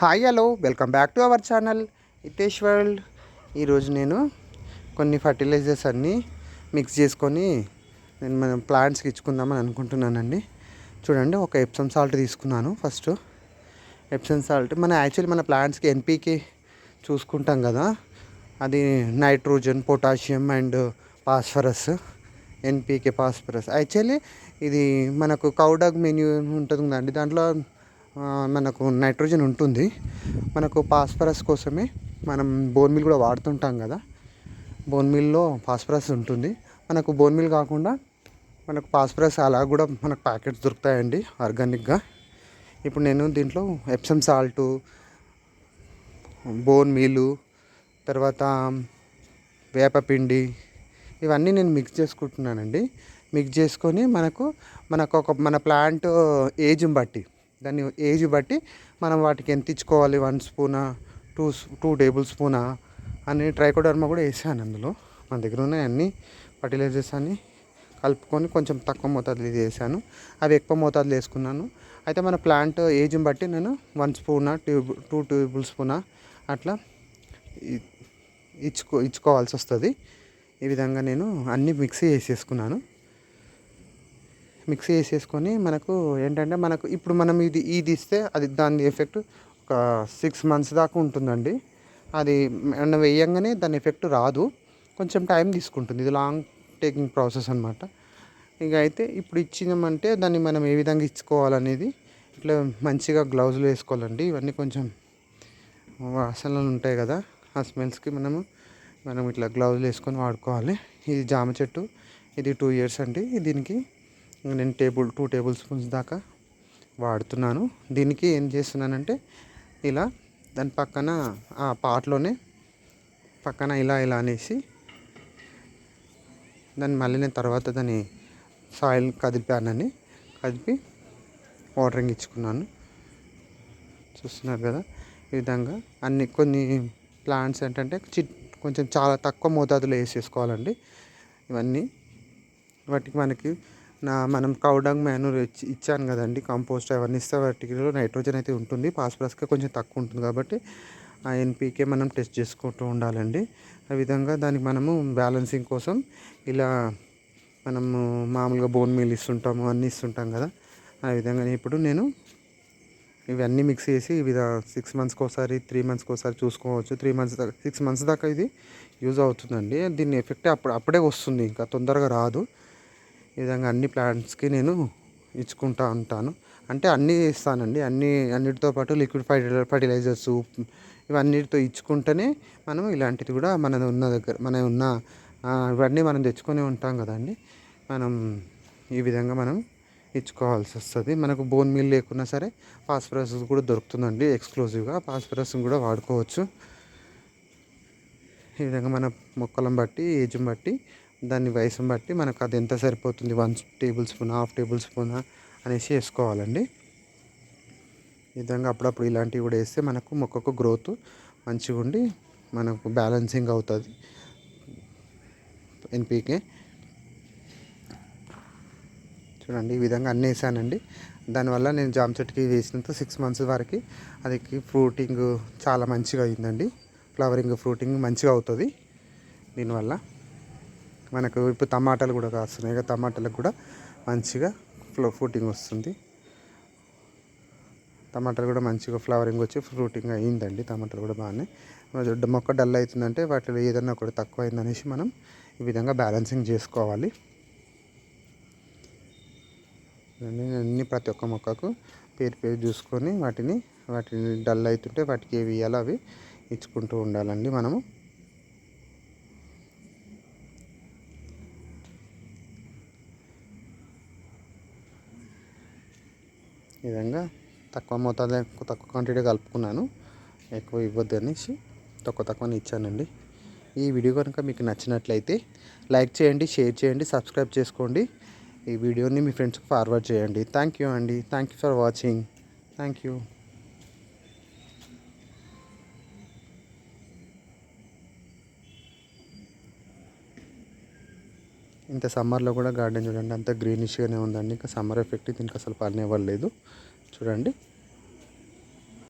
Hi hello. Welcome back to our channel Itesh world. ఈరోజు నేను కొన్ని ఫర్టిలైజర్స్ అన్నీ మిక్స్ చేసుకొని నేను మనం ప్లాంట్స్కి ఇచ్చుకుందామని అనుకుంటున్నానండి. చూడండి ఒక ఎప్సమ్ సాల్ట్ తీసుకున్నాను ఫస్ట్. ఎప్సమ్ సాల్ట్ మన యాక్చువల్లీ మన ప్లాంట్స్కి ఎన్పీకి చూసుకుంటాం కదా. అది nitrogen potassium and phosphorus NPK phosphorus actually ఇది మనకు కౌడగ్ మెన్యూ ఉంటుంది కదండి దాంట్లో మనకు నైట్రోజన్ ఉంటుంది. మనకు ఫాస్ఫరస్ కోసమే మనం బోన్ మిల్ కూడా వాడుతుంటాం కదా. బోన్ మిల్లో ఫాస్ఫరస్ ఉంటుంది. మనకు బోన్ మిల్ కాకుండా మనకు ఫాస్ఫరస్ అలా కూడా మనకు ప్యాకెట్స్ దొరుకుతాయండి ఆర్గానిక్గా. ఇప్పుడు నేను దీంట్లో ఎప్సమ్ సాల్టు బోన్ మీలు తర్వాత వేపపిండి ఇవన్నీ నేను మిక్స్ చేసుకుంటున్నానండి. మిక్స్ చేసుకొని మనకు మనకు ఒక మన ప్లాంట్ ఏజ్ని బట్టి దాన్ని ఏజ్ బట్టి మనం వాటికి ఎంత ఇచ్చుకోవాలి? వన్ స్పూనా? టూ టూ టేబుల్ స్పూనా? అని ట్రైకోడర్మా కూడా వేసాను అందులో. మన దగ్గర ఉన్నాయి అన్ని ఫర్టిలైజర్స్ అన్ని కలుపుకొని కొంచెం తక్కువ మోతాదులో వేసాను. అవి ఎక్కువ మోతాదులో వేసుకున్నాను. అయితే మన ప్లాంట్ ఏజ్ని బట్టి నేను వన్ స్పూనా ట్యూబ్ టూ టేబుల్ స్పూనా అట్లా ఇచ్చుకో ఇచ్చుకోవాల్సి వస్తుంది. ఈ విధంగా నేను అన్నీ మిక్సీ చేసేసుకున్నాను మిక్స్ చేసేసుకొని మనకు ఏంటంటే మనకు ఇప్పుడు మనం ఇది ఇది ఇస్తే అది దాని ఎఫెక్ట్ ఒక సిక్స్ మంత్స్ దాకా ఉంటుందండి. అది మనం వేయంగానే దాని ఎఫెక్ట్ రాదు. కొంచెం టైం తీసుకుంటుంది. ఇది లాంగ్ టేకింగ్ ప్రాసెస్ అనమాట ఇక అయితే ఇప్పుడు ఇచ్చినామంటే దాన్ని మనం ఏ విధంగా ఇచ్చుకోవాలనేది ఇట్లా మంచిగా గ్లౌజులు వేసుకోవాలండి. ఇవన్నీ కొంచెం వాసనలు ఉంటాయి కదా ఆ స్మెల్స్కి మనము మనం ఇట్లా గ్లౌజులు వేసుకొని వాడుకోవాలి. ఇది జామ చెట్టు. ఇది టూ ఇయర్స్ అండి దీనికి. నేను టేబుల్ టూ టేబుల్ స్పూన్స్ దాకా వాడుతున్నాను. దీనికి ఏం చేస్తున్నానంటే ఇలా దాని పక్కన ఆ పాట్లోనే పక్కన ఇలా ఇలా అనేసి దాన్ని మళ్ళీ నేను తర్వాత దాన్ని సాయిల్ కదిపానని కదిపి వాటరింగ్ ఇచ్చుకున్నాను. చూస్తున్నారు కదా ఈ విధంగా అన్ని కొన్ని ప్లాంట్స్ ఏంటంటే చి కొంచెం చాలా తక్కువ మోతాదులో వేసేసుకోవాలండి. ఇవన్నీ వాటికి మనకి నా మనం కౌడంగ్ మ్యానూర్ ఇచ్చి ఇచ్చాను కదండి కంపోస్ట్ అవన్నీ ఇస్తే వాటిలో నైట్రోజన్ అయితే ఉంటుంది ఫాస్ఫరస్గా కొంచెం తక్కువ ఉంటుంది కాబట్టి ఆ ఎన్పీకే మనం టెస్ట్ చేసుకుంటూ ఉండాలండి. ఆ విధంగా దానికి మనము బ్యాలెన్సింగ్ కోసం ఇలా మనము మామూలుగా బోన్ మీల్ ఇస్తుంటాము అన్నీ ఇస్తుంటాం కదా. ఆ విధంగా ఇప్పుడు నేను ఇవన్నీ మిక్స్ చేసి ఇవి సిక్స్ మంత్స్కి ఒకసారి త్రీ మంత్స్కి ఒకసారి చూసుకోవచ్చు. త్రీ మంత్స్ దాకా సిక్స్ మంత్స్ దాకా ఇది యూజ్ అవుతుందండి. దీని ఎఫెక్ట్ అప్పుడు అప్పుడే వస్తుంది ఇంకా తొందరగా రాదు. ఈ విధంగా అన్ని ప్లాంట్స్కి నేను ఇచ్చుకుంటా ఉంటాను. అంటే అన్నీ ఇస్తానండి. అన్ని అన్నిటితో పాటు లిక్విడ్ ఫర్టిలైజర్ ఫర్టిలైజర్స్ ఇవన్నిటితో ఇచ్చుకుంటేనే మనం ఇలాంటిది కూడా మన ఉన్న దగ్గర మన ఉన్న ఇవన్నీ మనం తెచ్చుకొని ఉంటాం కదండి. మనం ఈ విధంగా మనం ఇచ్చుకోవాల్సి వస్తుంది. మనకు బోన్ మీల్ లేకున్నా సరే ఫాస్ఫరస్ కూడా దొరుకుతుందండి ఎక్స్క్లూజివ్గా. ఫాస్ఫరస్ కూడా వాడుకోవచ్చు. ఈ విధంగా మన మొక్కలను బట్టి ఏజ్ని బట్టి దాని వయసు బట్టి మనకు అది ఎంత సరిపోతుంది? One tablespoon half tablespoon అనేసి వేసుకోవాలండి. ఈ విధంగా అప్పుడప్పుడు ఇలాంటివి కూడా వేస్తే మనకు మొక్కకు గ్రోత్ మంచిగా ఉండి మనకు బ్యాలెన్సింగ్ అవుతుంది. ఎన్పీకే. చూడండి ఈ విధంగా అన్నీ వేసానండి. దానివల్ల నేను జామ చెట్టుకి వేసినంత సిక్స్ మంత్స్ వరకు అది ఫ్రూటింగ్ చాలా మంచిగా అయిందండి. ఫ్లవరింగ్ ఫ్రూటింగ్ మంచిగా అవుతుంది దీనివల్ల. మనకు ఇప్పుడు టమాటాలు కూడా కాస్తున్నాయి. కదా టమాటాలకు కూడా మంచిగా ఫ్లో ఫ్రూటింగ్ వస్తుంది. టమాటాలు కూడా మంచిగా ఫ్లవరింగ్ వచ్చి ఫ్రూటింగ్ అయిందండి. టమాటాలు కూడా బాగానే. మొక్క డల్ అవుతుందంటే వాటిలో ఏదైనా ఒకటి తక్కువ అయిందనేసి మనం ఈ విధంగా బ్యాలెన్సింగ్ చేసుకోవాలి. అన్ని ప్రతి ఒక్క మొక్కకు పేరు పేరు చూసుకొని వాటిని వాటిని డల్ అవుతుంటే వాటికి ఏవి ఇవ్వాలో అవి ఇచ్చుకుంటూ ఉండాలండి మనము. ఈ విధంగా తక్కువ మోతాదు తక్కువ క్వాంటిటీ కలుపుకున్నాను. ఎక్కువ ఇవ్వద్దు అనేసి తక్కువ తక్కువని ఇచ్చానండి. ఈ వీడియో కనుక మీకు నచ్చినట్లయితే లైక్ చేయండి షేర్ చేయండి సబ్స్క్రైబ్ చేసుకోండి. ఈ వీడియోని మీ ఫ్రెండ్స్కి ఫార్వర్డ్ చేయండి. థ్యాంక్ యూ అండి. Thank you for watching thank you ఇంత సమ్మర్లో కూడా గార్డెన్ చూడండి అంత గ్రీనిష్గానే ఉందండి. ఇంకా సమ్మర్ ఎఫెక్ట్ దీనికి అసలు పని ఇవ్వలేదు చూడండి.